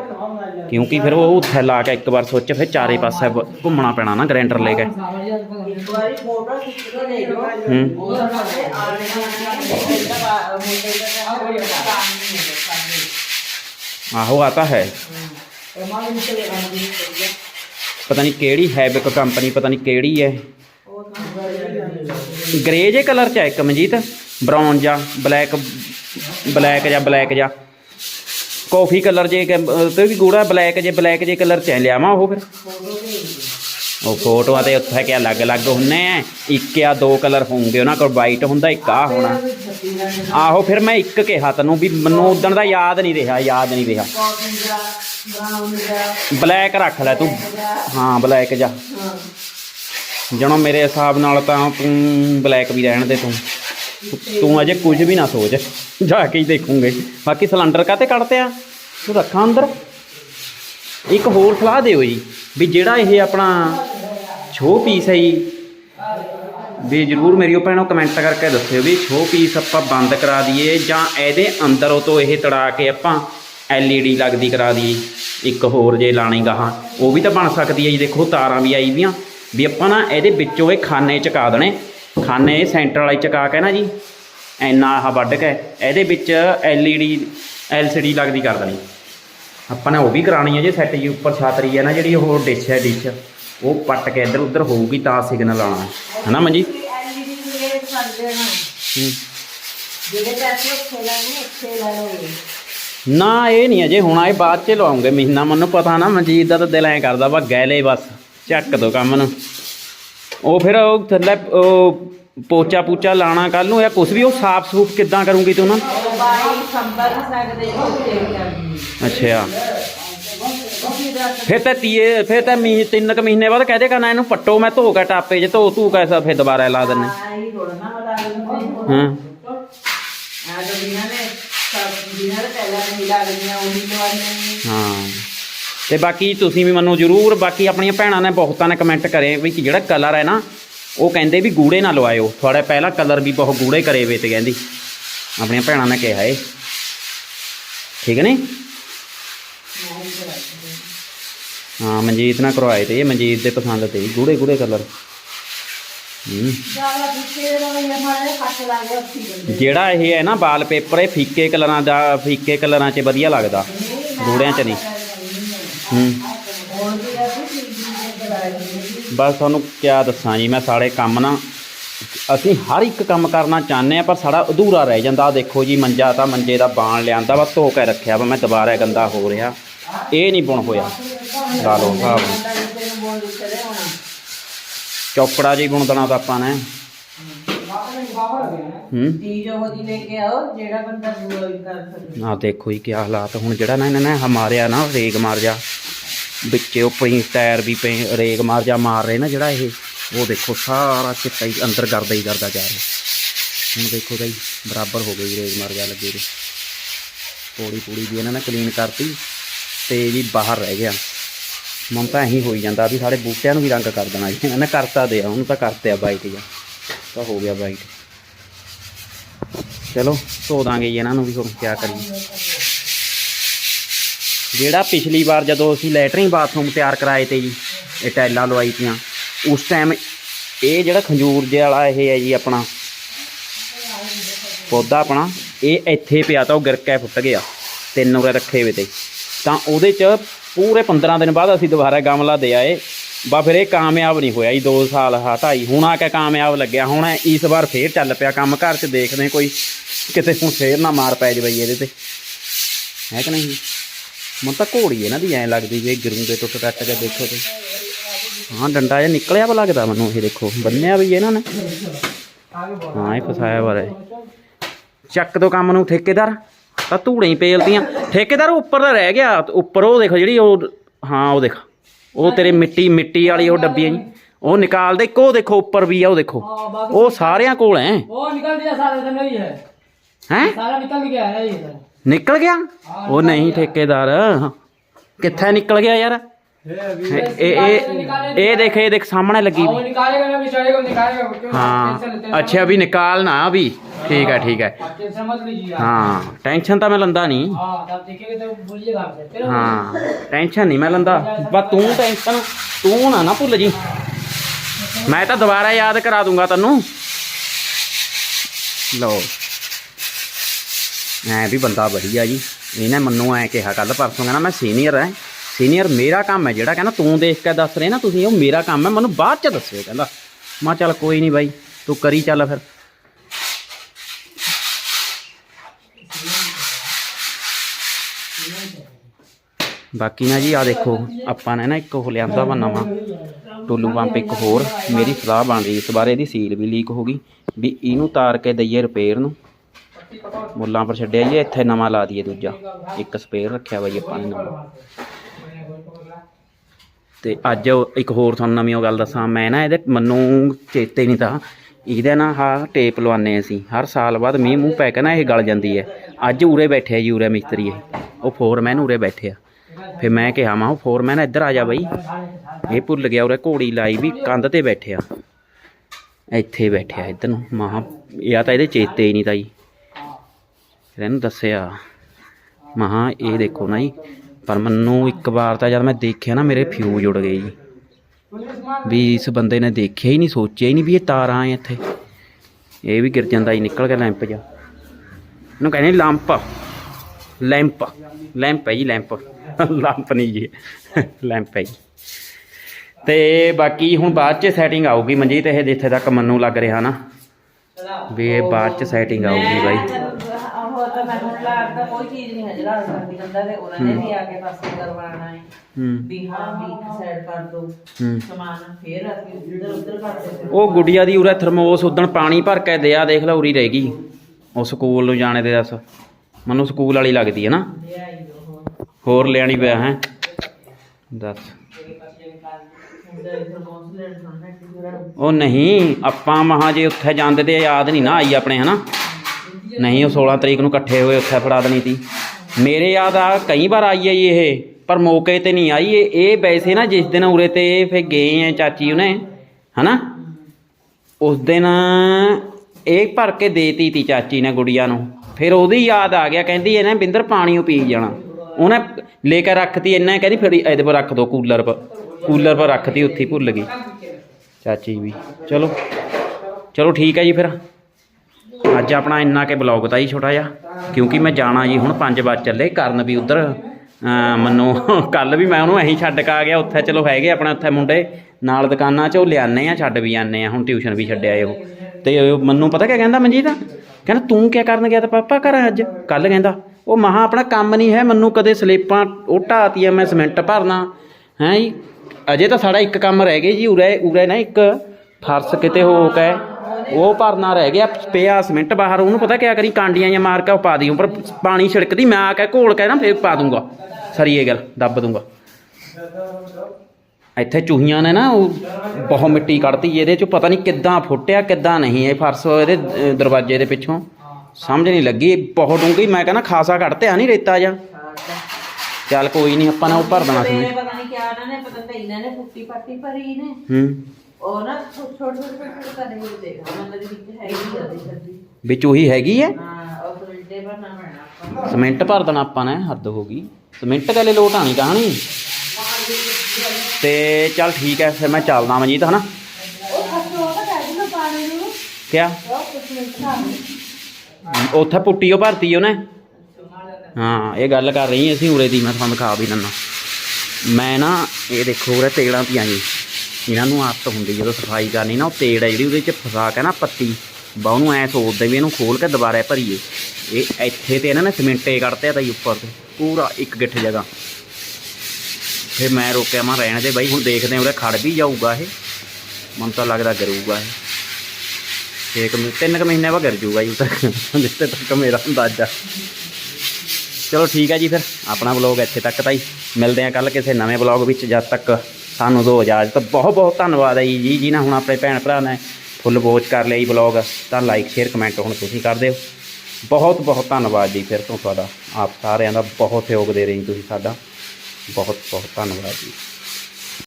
Speaker 1: ਕਿਉਂਕਿ ਫਿਰ ਉਹ ਉੱਥੇ ਲਾ ਕੇ ਇੱਕ ਵਾਰ ਸੋਚ, ਫਿਰ ਚਾਰੇ ਪਾਸੇ ਬ- ਘੁੰਮਣਾ ਪੈਣਾ ਨਾ ਗਰੈਂਟਰ ਲੈ ਕੇ। ਹੂੰ। ਆਹੋ
Speaker 2: ਆ ਤਾਂ ਹੈ।
Speaker 1: ਪਤਾ ਨਹੀਂ ਕਿਹੜੀ ਹੈਬਿਕ ਕੰਪਨੀ ਪਤਾ ਨਹੀਂ ਕਿਹੜੀ ਹੈ
Speaker 2: ਉਹ ਤਾਂ
Speaker 1: ਗ੍ਰੇ ਜੇ ਕਲਰ ਚ ਹੈ ਇੱਕ ਮਨਜੀਤ ਬਰਾਊਨ ਜਾਂ ਬਲੈਕ ਬਲੈਕ ਜਾਂ ਬਲੈਕ ਜਾਂ। ਕਾਫੀ ਕਲਰ ਜੇ ਤੇ ਵੀ ਗੂੜਾ ਬਲੈਕ ਜੇ ਬਲੈਕ ਜੇ ਕਲਰ ਚ ਹੈ, ਲਿਆਵਾਂ ਉਹ ਫਿਰ। ਉਹ ਫੋਟੋਆਂ ਤੇ ਉੱਥੇ ਕਿ ਅਲੱਗ-ਅਲੱਗ ਹੁੰਨੇ ਆ। ਇੱਕ ਆ ਦੋ ਕਲਰ ਹੋਣਗੇ, ਉਹਨਾਂ ਕੋਲ ਵਾਈਟ ਹੁੰਦਾ, ਇੱਕ ਆ ਹੋਣਾ। ਆਹੋ, ਫਿਰ ਮੈਂ ਇੱਕ ਕਿਹਾ ਤੈਨੂੰ ਵੀ ਮੈਨੂੰ ਉਦਣ ਦਾ ਯਾਦ ਨਹੀਂ ਰਿਹਾ, ਯਾਦ ਨਹੀਂ ਰਿਹਾ। ਬਲੈਕ ਰੱਖ ਲੈ ਤੂੰ। ਹਾਂ, ਬਲੈਕ ਜਾ। ਜਣੋ, ਮੇਰੇ ਹਿਸਾਬ ਨਾਲ ਤਾਂ ਤੂੰ ਬਲੈਕ ਵੀ ਰਹਿਣ ਦੇ ਤੂੰ। ਤੂੰ- ਤੂੰ ਅਜੇ ਕੁਝ ਵੀ ਨਾ ਸੋਚ। ਜਾ ਕੇ ਹੀ ਦੇਖੂਗੇ। ਬਾਕੀ ਸਿਲੰਡਰ ਕਾਤੇ ਕੱਢਤੇ ਆ? ਤੂੰ ਰੱਖਾਂ ਅੰਦਰ। ਇੱਕ ਹੋਰ ਸਲਾਹ ਦਿਓ ਜੀ, ਵੀ ਜਿਹੜਾ ਇਹ ਆਪਣਾ ਛੋ ਪੀਸ ਹੈ ਜੀ। ਵੀ ਜਰੂਰ ਮੇਰੀ ਉਹ ਭੈਣੋ ਕਮੈਂਟ ਕਰਕੇ ਦੱਸਿਓ ਵੀ ਛੋ ਪੀਸ ਆਪਾਂ ਬੰਦ ਕਰਾ ਦਈਏ ਜਾਂ ਇਹਦੇ ਅੰਦਰੋਂ ਤੋਂ ਇਹ ਤੜਾ ਕੇ ਆਪਾਂ LED ਲੱਗਦੀ ਕਰਾ ਦਈਏ। ਇੱਕ ਹੋਰ ਜੇ ਲਾਣੀ ਗਾਹਾਂ, ਉਹ ਵੀ ਤਾਂ ਬਣ ਸਕਦੀ ਹੈ ਜੀ। ਦੇਖੋ ਤਾਰਾਂ ਵੀ ਆਈ ਵੀਆਂ ਵੀ ਆਪਾਂ ਨਾ ਇਹਦੇ ਵਿੱਚੋਂ ਇਹ ਖਾਨੇ ਚਕਾ ਦੇਣੇ। ਖਾਨੇ ਸੈਂਟਰ ਵਾਲੇ ਚਕਾ ਕੇ ਨਾ ਜੀ ਐਨਾ ਆਹ ਵੱਢ ਕੇ ਇਹਦੇ ਵਿੱਚ LED LCD ਲੱਗਦੀ ਕਰ ਦੇਣੀ। ਆਪਾਂ ਨੇ ਉਹ ਵੀ ਕਰਾਣੀ ਹੈ ਜੇ ਸੈੱਟ ਜੀ ਉੱਪਰ ਛਾਤਰੀ ਹੈ ਨਾ ਜਿਹੜੀ ਉਹ ਡਿਸ਼ ਹੈ ਡਿਸ਼ ਉਹ ਪੱਟ ਕੇ ਇੱਧਰ ਉੱਧਰ ਹੋਊਗੀ ਤਾਂ ਸਿਗਨਲ ਆਉਣਾ। ਹੈ ਨਾ ਮਨਜੀਤ
Speaker 2: ਐਲਈਡੀ ਦੇ ਕਰ ਦੇਣਾ
Speaker 1: ਹੂੰ।
Speaker 2: ਜਿਹੜੇ ਪੈਸੇ ਉੱਥੇ ਲੈਣੇ ਉੱਥੇ ਲੈ ਲਓ
Speaker 1: ਨਾ ਇਹ ਨਹੀਂ ਅਜੇ ਹੁਣ ਇਹ ਬਾਅਦ ਚ ਲਵਾਉਂਗੇ ਮਹੀਨਾ ਮੈਨੂੰ ਪਤਾ ਨਾ ਮਨਜੀਤ ਦਾ ਤਾਂ ਦਿਲ ਐ ਕਰਦਾ ਵਾ ਗੈਲੇ ਬਸ ਚੱਕ ਦੋ ਕੰਮ ਨੂੰ। ਉਹ ਫਿਰ ਉਹ ਥੱਲੇ ਉਹ ਪੋਚਾ ਪੂਚਾ ਲਾਣਾ ਕੱਲ ਨੂੰ ਜਾਂ ਕੁਝ ਵੀ ਉਹ ਸਾਫ਼ ਸੂਫ ਕਿੱਦਾਂ ਕਰੂੰਗੀ ਤੂੰ ਨਾ?
Speaker 2: ਉਹ ਬਾਈ ਸੰਭਲ ਸਕਦੇ ਉੱਥੇ ਕਰਨੀ
Speaker 1: ਅੱਛਾ। ਫਿਰ ਤਾਂ ਤੀਏ ਫਿਰ ਤਾਂ ਮਹੀਨੇ ਤਿੰਨ ਕੁ ਮਹੀਨੇ ਬਾਅਦ ਕਹਦੇ ਕਰਨਾ ਇਹਨੂੰ ਪੱਟੋ ਮੈਂ ਧੋ ਕੇ ਟਾਪੇ ਜੇ ਧੋ ਤੂੰ ਕੈਸਾ ਫਿਰ ਦੁਬਾਰਾ ਲਾ ਦਿੰਨੇ
Speaker 2: ਆਈ ਥੋੜਾ ਨਾ ਬਤਾ ਦਿੰਦੇ
Speaker 1: ਹਾਂ।
Speaker 2: ਆ ਜੋ ਬਿਨਾਂ ਨੇ ਸਭ ਬਿਨਾਂ ਦੇ ਪਹਿਲਾਂ ਨਹੀਂ ਲੱਗਦੀਆਂ ਉਹੀ ਲਵਾਈਆਂ
Speaker 1: ਹਾਂ। ਤੇ ਬਾਕੀ ਤੁਸੀਂ ਵੀ ਮੈਨੂੰ ਜਰੂਰ ਬਾਕੀ ਆਪਣੀਆਂ ਭੈਣਾਂ ਨੇ ਬਹੁਤਾਂ ਨੇ ਕਮੈਂਟ ਕਰੇ ਵੀ ਕਿ ਜਿਹੜਾ ਕਲਰ ਹੈ ਨਾ ਉਹ ਕਹਿੰਦੇ ਵੀ ਗੂੜੇ ਨਾ ਲਵਾਇਓ। ਥੋੜਾ ਪਹਿਲਾ ਕਲਰ ਵੀ ਬਹੁਤ ਗੂੜੇ ਕਰੇ ਵੇ ਤੇ ਕਹਿੰਦੀ। ਆਪਣੀਆਂ ਭੈਣਾਂ ਨੇ ਕਿਹਾ ਏ। ਠੀਕ ਨੇ? ਹਾਂ ਮਨਜੀਤ ਨਾਲ ਕਰਵਾਏ ਤੇ ਇਹ ਮਨਜੀਤ ਦੇ ਪਸੰਦ ਤੇ ਗੂੜੇ ਗੂੜੇ ਕਲਰ
Speaker 2: ਕੇ
Speaker 1: ਜਿਹੜਾ ਇਹ ਹੈ ਨਾ ਵਾਲ ਪੇਪਰ ਇਹ ਫੀਕੇ ਕਲਰਾਂ ਦਾ ਫੀਕੇ ਕਲਰਾਂ 'ਚ ਵਧੀਆ ਲੱਗਦਾ। ਗੂੜਿਆਂ 'ਚ ਨਹੀਂ। ਹੂੰ। ਬਸ ਤੁਹਾਨੂੰ ਕਿਆ ਦੱਸਾਂ ਜੀ ਮੈਂ ਸਾਰੇ ਕੰਮ ਨਾ ਅਸੀਂ ਹਰ ਇੱਕ ਕੰਮ ਕਰਨਾ ਚਾਹੁੰਦੇ ਆ ਪਰ ਸਾਡਾ ਅਧੂਰਾ ਰਹਿ ਜਾਂਦਾ। ਦੇਖੋ ਜੀ ਮੰਜਾ ਤਾਂ ਮੰਜੇ ਦਾ ਬਾਣ ਲਿਆਂਦਾ ਵਾ ਧੋ ਕੇ ਰੱਖਿਆ ਵਾ ਮੈਂ ਦੁਬਾਰਾ ਗੰਦਾ ਹੋ ਰਿਹਾ। ਇਹ ਨਹੀਂ ਬੁਣ ਹੋਇਆ। ਲਾ ਲਓ ਹਿਸਾਬ ਨਾਲ। ਚੌਪੜਾ ਜੀ ਬੁਣ ਤਾਂ ਆਪਾਂ ਨੇ। ਆ ਦੇਖੋ ਜੀ ਕੀ ਹਾਲਾਤ। ਹੁਣ ਜਿਹੜਾ ਨਾ ਇਹਨਾਂ ਨੇ ਹਮਾਰਿਆ ਨਾ, ਰੇਗ ਮਾਰ ਜਾ। ਵਿੱਚੇ ਉਹ ਪਈ, ਟਾਇਰ ਵੀ ਪਏ, ਰੇਗ ਮਾਰ ਜਾ, ਮਾਰ ਰਹੇ ਨਾ ਜਿਹੜਾ ਇਹ। ਉਹ ਦੇਖੋ, ਸਾਰਾ ਚਿੱਟਾ ਹੀ ਅੰਦਰ ਕਰਦਾ ਹੀ ਕਰਦਾ ਜਾ ਰਿਹਾ। ਹੁਣ ਦੇਖੋ ਤਾਂ ਬਰਾਬਰ ਹੋ ਗਈ ਰੇਗ ਮਾਰ ਜਾ ਲੱਗੇ ਦੇ ਪੌੜੀ ਪੂੜੀ ਵੀ ਇਹਨਾਂ ਨੇ ਕਲੀਨ ਕਰਤੀ ਤੇ ਵੀ ਬਾਹਰ ਰਹਿ ਗਿਆ। ਮਨ ਤਾਂ ਇਹੀ ਹੋਈ ਜਾਂਦਾ ਵੀ ਸਾਡੇ ਬੂਟਿਆਂ ਨੂੰ ਵੀ ਰੰਗ ਕਰ ਦੇਣਾ ਜੀ। ਇਹਨਾਂ ਨੇ ਕਰਤਾ ਦੇ ਉਹਨੂੰ ਤਾਂ ਕਰਤੇ ਆ ਬਾਈਟ ਜਾਂ ਤਾਂ ਹੋ ਗਿਆ ਬਾਈਟ ਚਲੋ, ਧੋ ਦਾਂਗੇ ਜੀ ਇਹਨਾਂ ਨੂੰ ਵੀ ਹੁਣ ਕੀ ਕਰੀਏ। ਜਿਹੜਾ ਪਿਛਲੀ ਵਾਰ ਜਦੋਂ ਅਸੀਂ ਲੈਟਰਿੰਗ ਬਾਥਰੂਮ ਤਿਆਰ ਕਰਾਏ ਤੇ ਜੀ, ਇਹ ਟਾਈਲਾਂ ਲਵਾਈ ਤੀਆਂ ਉਸ ਟਾਈਮ ਇਹ ਜਿਹੜਾ ਖੰਜੂਰ ਜੇ ਵਾਲਾ ਇਹ ਹੈ ਜੀ ਆਪਣਾ, ਪੌਦਾ ਆਪਣਾ, ਇਹ ਇੱਥੇ ਪਿਆ ਤਾਂ ਉਹ ਗਿਰ ਕੇ ਫੁੱਟ ਗਿਆ, ਤਿੰਨ ਉਰੇ ਰੱਖੇ ਹੋਏ ਤੇ। ਤਾਂ ਉਹਦੇ ਚ ਪੂਰੇ 15 ਦਿਨ ਬਾਅਦ ਅਸੀਂ ਦੁਬਾਰਾ ਗਮਲਾ ਦੇ ਆਏ। ਬਾ ਫਿਰ ਇਹ ਕਾਮਯਾਬ ਨਹੀਂ ਹੋਇਆ ਜੀ 2 ਸਾਲ ਹਾ ਢਾਈ। ਹੁਣ ਆ ਕੇ ਕਾਮਯਾਬ ਲੱਗਿਆ। ਹੁਣ ਇਸ ਵਾਰ ਫੇਰ ਚੱਲ ਪਿਆ ਕੰਮ। ਘਰ ਚ ਦੇਖਦੇ ਕੋਈ ਕਿਤੇ ਹੁਣ ਫੇਰ ਨਾ ਮਾਰ ਪੈ ਜਾਵੇ ਇਹਦੇ ਤੇ। ਹੈ ਕਿ ਨਹੀਂ ਮਨ ਤਾਂ ਘੋੜੀ ਇਹਨਾਂ ਦੀ ਐਂ ਲੱਗਦੀ ਵੀ ਇਹ ਟੁੱਟ ਟੱਟ ਕੇ ਦੇਖੋ ਤੇ। ਹਾਂ, ਡੰਡਾ ਜਿਹਾ ਨਿਕਲਿਆ ਵਾ ਲੱਗਦਾ ਮੈਨੂੰ, ਇਹ ਦੇਖੋ। ਬੰਨਿਆ ਵੀ ਇਹਨਾਂ ਨੇ। ਹਾਂ, ਇਹ ਫਸਾਇਆ ਵਾ ਚੱਕ ਦੋ ਕੰਮ ਨੂੰ, ਠੇਕੇਦਾਰ। ਤਾਂ ਧੂੜੇ ਹੀ ਪੇਲਤੀਆਂ ਠੇਕੇਦਾਰ ਉੱਪਰ ਦਾ ਰਹਿ ਗਿਆ। ਉੱਪਰ ਉਹ ਦੇਖੋ ਜਿਹੜੀ ਉਹ ਹਾਂ ਉਹ ਦੇਖ। ਉਹ ਤੇਰੇ ਮਿੱਟੀ ਮਿੱਟੀ ਵਾਲੀ ਉਹ ਡੱਬੀ ਆ ਜੀ ਉਹ ਨਿਕਾਲਦੇ ਕੋ ਦੇਖੋ ਉੱਪਰ ਵੀ ਆ ਉਹ ਦੇਖੋ। ਉਹ ਸਾਰਿਆਂ ਕੋਲ
Speaker 3: ਐ। ਉਹ ਨਿਕਲ ਗਿਆ ਸਾਰੇ ਦਿਨ ਹੀ
Speaker 1: ਹੈ
Speaker 3: ਹੈ? ਸਾਰਾ ਨਿਕਲ ਗਿਆ ਹੈ ਇਹ
Speaker 1: ਨਿਕਲ ਗਿਆ? ਉਹ ਨਹੀਂ ਠੇਕੇਦਾਰ। ਕਿੱਥੇ ਨਿਕਲ ਗਿਆ ਯਾਰ? ਇਹ ਇਹ ਇਹ ਦੇਖ ਇਹ ਦੇਖ ਸਾਹਮਣੇ ਲੱਗੀ ਹਾਂ ਅੱਛਾ ਵੀ ਨਿਕਾਲ ਨਾ ਵੀ। ਠੀਕ ਹੈ ਠੀਕ ਹੈ
Speaker 3: आप टेंशन मत लीजिए आप।
Speaker 1: ਹਾਂ ਟੈਨਸ਼ਨ ਤਾਂ ਮੈਂ ਲੰਦਾ ਨਹੀਂ
Speaker 3: हाँ तो आप देखिएगा तो बोलिएगा आपसे फिर
Speaker 1: ਹਾਂ ਟੈਨਸ਼ਨ ਨਹੀਂ ਮੈਂ ਲੰਦਾ ਬਸ ਤੂੰ ਟੈਨਸ਼ਨ ਤੂੰ ਨਾ ਨਾ ਭੁੱਲ ਜੀ ਮੈਂ ਤਾਂ ਦੁਬਾਰਾ ਯਾਦ ਕਰਾ ਦੂੰਗਾ ਤੈਨੂੰ ਲਓ ਐ ਵੀ ਬੰਦਾ ਵਧੀਆ ਜੀ ਇਹਨੇ ਮੈਨੂੰ ਐ ਕਿਹਾ ਕੱਲ ਪਰਸੋਂ ਕਹਿੰਦਾ ਮੈਂ ਸੀਨੀਅਰ ਐ ਸੀਨੀਅਰ ਮੇਰਾ ਕੰਮ ਹੈ ਜਿਹੜਾ ਕਹਿੰਦਾ ਤੂੰ ਦੇਖ ਕੇ ਦੱਸ ਰਹੇ ਨਾ ਤੁਸੀਂ ਉਹ ਮੇਰਾ ਕੰਮ ਹੈ ਮੈਨੂੰ ਬਾਅਦ ਚ ਦੱਸਿਓ ਕਹਿੰਦਾ ਮੈਂ ਕਿਹਾ ਚੱਲ ਕੋਈ ਨਹੀਂ ਬਾਈ ਤੂੰ ਕਰੀ ਚੱਲ ਫਿਰ ਬਾਕੀ ਨਾ ਜੀ ਆ ਦੇਖੋ, ਆਪਾਂ ਨੇ ਨਾ ਇੱਕ ਉਹ ਲਿਆਂਦਾ ਵਾ ਨਵਾਂ, ਟੋਲੂ ਪੰਪ ਇੱਕ ਹੋਰ, ਮੇਰੀ ਸਲਾਹ ਬਣ ਰਹੀ, ਇਸ ਬਾਰੇ ਇਹਦੀ ਸੀਲ ਵੀ ਲੀਕ ਹੋ ਗਈ, ਵੀ ਇਹਨੂੰ ਤਾਰ ਕੇ ਦਈਏ ਰਿਪੇਅਰ ਨੂੰ। ਮੁੱਲਾਂ ਪਰ ਛੱਡਿਆ ਜੀ, ਇੱਥੇ ਨਵਾਂ ਲਾ ਦਈਏ ਦੂਜਾ, ਇੱਕ ਸਪੇਅਰ ਰੱਖਿਆ ਵਾ ਜੀ ਆਪਾਂ ਨੇ ਨਵਾਂ। ਤੇ ਅੱਜ ਇੱਕ ਹੋਰ ਤੁਹਾਨੂੰ ਨਵੀਂ ਉਹ ਗੱਲ ਦੱਸਾਂ, ਮੈਂ ਨਾ ਇਹਦੇ ਮੈਨੂੰ ਚੇਤੇ ਨਹੀਂ ਤਾਂ, ਇਹਦੇ ਨਾ ਆਹ ਟੇਪ ਲਵਾਉਂਦੇ ਅਸੀਂ, ਹਰ ਸਾਲ ਬਾਅਦ ਮੀਂਹ ਮੂੰਹ ਪੈ ਕੇ ਨਾ ਇਹ ਗਲ ਜਾਂਦੀ ਹੈ। ਅੱਜ ਉਰੇ ਬੈਠੇ ਆ ਜੀ, ਉਰੇ ਮਿਸਤਰੀ ਇਹ, ਉਹ ਫੋਰਮੈਨ ਉਰੇ ਬੈਠੇ ਆ। ਫਿਰ ਮੈਂ ਕਿਹਾ, ਮਾ ਉਹ ਫੋਰਮੈਨ ਇੱਧਰ ਆ ਜਾ ਬਈ। ਇਹ ਭੁੱਲ ਗਿਆ, ਉਰੇ ਘੋੜੀ ਲਾਈ ਵੀ ਕੰਧ ਤੇ ਬੈਠਿਆ। ਇੱਥੇ ਬੈਠਿਆ ਇੱਧਰ ਨੂੰ। ਮਹਾ ਜਾਂ ਤਾਂ ਇਹਦੇ ਚੇਤੇ ਹੀ ਨਹੀਂ ਤਾਂ ਫਿਰ ਇਹਨੂੰ ਦੱਸਿਆ ਮਹਾ ਇਹ ਦੇਖੋ ਨਾ ਜੀ, ਪਰ ਮੈਨੂੰ ਇੱਕ ਵਾਰ ਤਾਂ ਜਦ ਮੈਂ ਦੇਖਿਆ ਨਾ, ਮੇਰੇ ਫਿਊਜ਼ ਉੜ ਗਏ ਜੀ। ਵੀ ਇਸ ਬੰਦੇ ਨੇ ਦੇਖਿਆ ਹੀ ਨਹੀਂ, ਸੋਚਿਆ ਹੀ ਨਹੀਂ ਵੀ ਇਹ ਤਾਰਾਂ ਆ ਇੱਥੇ। ਇਹ ਵੀ ਗਿਰ ਜਾਂਦਾ ਜੀ, ਨਿਕਲ ਗਿਆ ਲੈਂਪ ਜਾ ਇਹਨੂੰ ਕਹਿੰਦੇ ਲੰਪ। ਲੈਂਪ ਲੈਂਪ ਹੈ ਜੀ ਲੈਂਪ। ਲੰਪ ਨਹੀਂ ਜੀ ਲੈਂਪ ਹੈ ਤੇ ਬਾਕੀ ਹੁਣ ਬਾਅਦ ਚ ਸੈਟਿੰਗ ਆਊਗੀ ਮਨਜੀਤ ਇਹ ਜਿੱਥੇ ਤੱਕ ਮੈਨੂੰ ਲੱਗ ਰਿਹਾ ਨਾ। ਵੀ ਇਹ ਬਾਅਦ ਚ ਸੈਟਿੰਗ ਆਊਗੀ ਬਾਈ।
Speaker 2: ਉਹ ਤਾਂ ਮੈਨੂੰ ਲੱਗਦਾ ਕੋਈ ਚੀਜ਼ ਨਹੀਂ ਹਜੇ ਲਾ ਸਕਦੀ ਬੰਦਾ ਤੇ ਉਹਨਾਂ ਨੇ ਵੀ ਆ ਕੇ ਪਾਸੇ ਕਰਵਾਉਣਾ ਹੈ।
Speaker 1: ਹੂੰ।
Speaker 2: ਵੀ ਹਾਂ ਵੀ ਇੱਕ ਸਾਈਡ ਕਰ ਦੋ।
Speaker 1: ਹੂੰ।
Speaker 2: ਸਮਾਨ ਫੇਰ ਅਸੀਂ ਇੱਧਰ ਉੱਧਰ ਕਰਦੇ ਫਿਰ
Speaker 1: ਉਹ ਗੁੱਡੀਆ ਦੀ ਉਰੇ ਥਰਮੋਸ ਉਦਣ ਪਾਣੀ ਭਰ ਕੇ ਦਿਆ ਦੇਖ ਲੈ ਉਰੀ ਰਹਿ ਗਈ। ਉਹ ਸਕੂਲ ਨੂੰ ਜਾਣੇ ਦੇ ਦੱਸ। ਮੈਨੂੰ ਸਕੂਲ ਵਾਲੀ ਲੱਗਦੀ ਹੈ ਨਾ? ਹੋਰ ਲਿਆਣੀ ਪਿਆ ਹੈ? ਦੱਸ। ਉਹ ਨਹੀਂ, ਆਪਾਂ ਮਹਾ ਜੇ ਉੱਥੇ ਜਾਂਦੇ ਤੇ ਯਾਦ ਨਹੀਂ ਨਾ ਆਈ ਆਪਣੇ, ਹਨਾ? ਨਹੀਂ, ਉਹ 16 ਤਰੀਕ ਨੂੰ ਇਕੱਠੇ ਹੋਏ ਉੱਥੇ ਫੜਾ ਦੇਣੀ ਤੀ। ਮੇਰੇ ਯਾਦ ਆ, ਕਈ ਵਾਰ ਆਈ ਹੈ ਜੀ ਇਹ, ਪਰ ਮੌਕੇ ਤੇ ਨਹੀਂ ਆਈ। ਇਹ ਵੈਸੇ ਨਾ ਜਿਸ ਦਿਨ ਉਰੇ ਤੇ ਫੇ ਗਏ ਆ ਚਾਚੀ ਉਹਨੇ, ਹਨਾ? ਉਸ ਦਿਨ ਇਹ ਭਰ ਕੇ ਦੇਤੀ ਤੀ ਚਾਚੀ ਨੇ ਗੁੜੀਆ ਨੂੰ। ਫਿਰ ਉਹਦੀ ਯਾਦ ਆ ਗਿਆ, ਕਹਿੰਦੀ ਇਹਨੇ ਬਿੰਦਰ ਪਾਣੀ ਉਹ ਪੀ ਜਾਣਾ। ਉਹਨੇ ਲੈ ਕੇ ਰੱਖਤੀ ਇੰਨਾ, ਕਹਿੰਦੀ ਫਿਰ ਇਹਦੇ ਪਰ ਰੱਖ ਦੋ ਕੂਲਰ ਪਰ ਕੂਲਰ ਪਰ ਰੱਖਤੀ ਉੱਥੇ ਹੀ ਭੁੱਲ ਗਈ। ਚਾਚੀ ਵੀ, ਚਲੋ ਚਲੋ ਠੀਕ ਹੈ ਜੀ ਫਿਰ। ਅੱਜ ਆਪਣਾ ਇੰਨਾ ਕੇ ਬਲੌਗ ਤਾਂ ਹੀ ਛੋਟਾ ਜਿਹਾ, ਕਿਉਂਕਿ ਮੈਂ ਜਾਣਾ ਜੀ ਹੁਣ 5 ਵਜੇ ਚੱਲੇ, ਕਰਨ ਵੀ ਉਧਰ ਮੰਨੋ ਕੱਲ ਵੀ ਮੈਂ ਉਹਨੂੰ ਐਂ ਛੱਡ ਕੇ ਆ ਗਿਆ, ਉੱਥੇ ਚਲੋ ਹੈਗੇ ਆਪਣੇ ਉੱਥੇ ਮੁੰਡੇ, ਨਾਲ ਦੁਕਾਨਾਂ 'ਚ ਉਹ ਲਿਆਨੇ ਆ, ਛੱਡ ਵੀ ਆਨੇ ਆ, ਹੁਣ ਟਿਊਸ਼ਨ ਵੀ ਛੱਡਿਆ ਏ ਉਹ। ਤੇ ਮੈਨੂੰ ਪਤਾ ਕਿਆ ਕਹਿੰਦਾ ਮਨਜੀਤ? ਕਹਿੰਦਾ, ਤੂੰ ਕਿਆ ਕਰਨ ਗਿਆ ਤਾਂ ਪਾਪਾ ਘਰ ਅੱਜ? ਕੱਲ ਕਹਿੰਦਾ, ਉਹ ਮਹਾ ਆਪਣਾ ਕੰਮ ਨਹੀਂ ਹੈ, ਮੈਨੂੰ ਕਦੇ ਸਲੇਪਾਂ ਉਹ ਢਾਤੀਆਂ, ਮੈਂ ਸਿਮੈਂਟ ਭਰਨਾ। ਹੈ ਜੀ? ਅਜੇ ਤਾਂ ਸਾਡਾ ਇੱਕ ਕੰਮ ਰਹਿ ਗਿਆ ਜੀ, ਉਰੇ ਉਰੇ ਨਾ ਇੱਕ ਫਰਸ਼ ਕਿਤੇ ਹੋ ਕੇ ਉਹ ਭਰਨਾ ਰਹਿ ਗਿਆ, ਪਿਆ ਸਿਮੈਂਟ ਬਾਹਰ, ਉਹਨੂੰ ਪਤਾ ਕਿਆ ਕਰੀ, ਕਾਂਡੀਆਂ ਜਾਂ ਮਾਰ ਕੇ ਉਹ ਪਾ ਦੀ, ਉੱਪਰ ਪਾਣੀ ਛਿੜਕਦੀ, ਮੈਂ ਆ ਕੇ ਘੋਲ ਕੇ ਨਾ ਫੇਰ ਪਾ ਦੂੰਗਾ। ਸਰੀਏ ਗੱਲ, ਦੱਬ ਦੂੰਗਾ। ਇੱਥੇ ਚੂਹੀਆਂ ਨੇ ਨਾ ਉਹ ਬਹੁਤ ਮਿੱਟੀ ਕੱਢਤੀ ਇਹਦੇ ਚੋਂ ਪਤਾ ਨਹੀਂ ਕਿੱਦਾਂ ਫੁੱਟਿਆ ਕਿੱਦਾਂ ਨਹੀਂ ਇਹ ਫਰਸ਼ ਇਹਦੇ ਅ, ਦਰਵਾਜ਼ੇ ਦੇ ਪਿੱਛੋਂ। ਸਮਝ ਨਹੀਂ ਲੱਗੀ ਬਹੁਤ ਡੂੰਘੀ ਮੈਂ ਕਹਿੰਦਾ ਖਾਸਾ ਕੱਢਤੇ ਆ ਨਹੀਂ ਰੇਤਾ ਜਾਂ ਚੱਲ ਕੋਈ ਨਹੀਂ ਆਪਾਂ ਨੇ ਉਹ ਭਰ ਦੇਣਾ ਸੀ।
Speaker 2: ਮੇਰੇ ਪਤਾ ਨਹੀਂ ਕਿਆ ਇਹਨਾਂ ਨੇ ਪਤਾ ਨਹੀਂ ਇਹਨਾਂ ਨੇ ਪੁੱਟੀ ਪੱਟੀ ਭਰੀ ਨੇ।
Speaker 1: ਹੂੰ।
Speaker 2: ਉਹ ਨਾ ਛੋਟੇ ਛੋਟੇ ਛੋਟੇ ਕਰੇ ਹੋਏ ਦੇਖ ਮਤਲਬ ਵਿੱਚ ਹੈ ਹੀ ਜਲਦੀ ਜਲਦੀ
Speaker 1: ਵਿੱਚ ਉਹੀ ਹੈਗੀ ਹੈ
Speaker 2: ਹਾਂ ਉਹ।
Speaker 1: ਸਿਮੈਂਟ ਭਰ ਦੇਣਾ ਆਪਾਂ ਨੇ ਹੱਦ ਹੋ ਗਈ। ਸਿਮੈਂਟ ਗਲੇ ਲੋਟ ਆਣੀ ਕਹਾਣੀ। ਤੇ ਚੱਲ ਠੀਕ ਹੈ ਫਿਰ ਮੈਂ ਚੱਲਦਾ ਮਨਜੀਤ ਹਨਾ? ਕਿਆ? ਉੱਥੇ ਪੁੱਟੀ ਉਹ ਭਰਤੀ ਉਹਨੇ? ਹਾਂ ਇਹ ਗੱਲ ਕਰ ਰਹੀ ਅਸੀਂ ਉਰੇ ਦੀ ਮੈਂ ਤੁਹਾਨੂੰ ਦਿਖਾ ਵੀ ਦਿੰਦਾ। ਮੈਂ ਨਾ ਇਹ ਦੇਖੋ ਉਰੇ ਤੇੜਾਂ ਪਈਆਂ ਜੀ। ਇਹਨਾਂ ਨੂੰ ਆਦਤ ਹੁੰਦੀ ਜਦੋਂ ਸਫ਼ਾਈ ਕਰਨੀ ਨਾ ਉਹ ਤੇੜ ਹੈ ਜਿਹੜੀ ਉਹਦੇ ਚ ਫਸਾ ਕੇ ਨਾ ਪੱਤੀ। ਬਾ ਉਹਨੂੰ ਐ ਸੋਚਦੇ ਵੀ ਇਹਨੂੰ ਖੋਲ ਕੇ ਦੁਬਾਰਾ ਭਰੀਏ। ਇਹ ਇੱਥੇ ਤੇ ਇਹਨਾਂ ਨੇ ਸਿਮੈਂਟੇ ਕੱਢਤੇ ਤਾਂ ਜੀ ਉੱਪਰ ਤੇ। ਪੂਰਾ ਇੱਕ ਗਿੱਠ ਜਗ੍ਹਾ। ਫਿਰ ਮੈਂ ਰੋਕਿਆ, ਮੈਂ ਰਹਿਣ ਦੇ ਬਾਈ, ਹੁਣ ਦੇਖਦੇ ਹਾਂ ਉਰੇ ਖੜ ਵੀ ਜਾਊਗਾ ਇਹ। ਮਨ ਤਾਂ ਲੱਗਦਾ ਗਿਰੂਗਾ ਇਹ। ਛੇ ਕੁ ਮਹੀਨੇ, ਤਿੰਨ ਕੁ ਮਹੀਨੇ ਬਾਅਦ ਗਿਰ ਜੂਗਾ ਜੀ ਤੱਕ ਜਿੱਥੇ ਤੱਕ ਮੇਰਾ ਅੰਦਾਜ਼ਾ। ਚਲੋ ਠੀਕ ਹੈ ਜੀ ਫਿਰ, ਆਪਣਾ ਵਲੌਗ ਇੱਥੇ ਤੱਕ ਤਾਂ ਹੀ ਮਿਲਦੇ ਆ ਕੱਲ ਕਿਸੇ ਨਵੇਂ ਵਲੌਗ ਵਿੱਚ, ਜਦ ਤੱਕ ਸਾਨੂੰ ਦੋ ਇਜਾਜ਼ਤ। ਬਹੁਤ ਬਹੁਤ ਧੰਨਵਾਦ ਹੈ ਜੀ ਜੀ ਜੀ ਨਾ ਹੁਣ ਆਪਣੇ ਭੈਣ ਭਰਾ ਨੇ ਫੁੱਲ ਵੋਚ ਕਰ ਲਿਆ ਜੀ ਵਲੌਗ। ਤਾਂ ਲਾਈਕ ਸ਼ੇਅਰ ਕਮੈਂਟ ਹੁਣ ਤੁਸੀਂ ਕਰ ਦਿਓ। ਬਹੁਤ ਬਹੁਤ ਧੰਨਵਾਦ ਜੀ ਫਿਰ ਤੋਂ ਤੁਹਾਡਾ। ਆਪ ਸਾਰਿਆਂ ਦਾ ਬਹੁਤ ਸਹਿਯੋਗ ਦੇ ਰਹੇ ਜੀ ਤੁਸੀਂ ਸਾਡਾ। ਬਹੁਤ ਬਹੁਤ ਧੰਨਵਾਦ ਜੀ।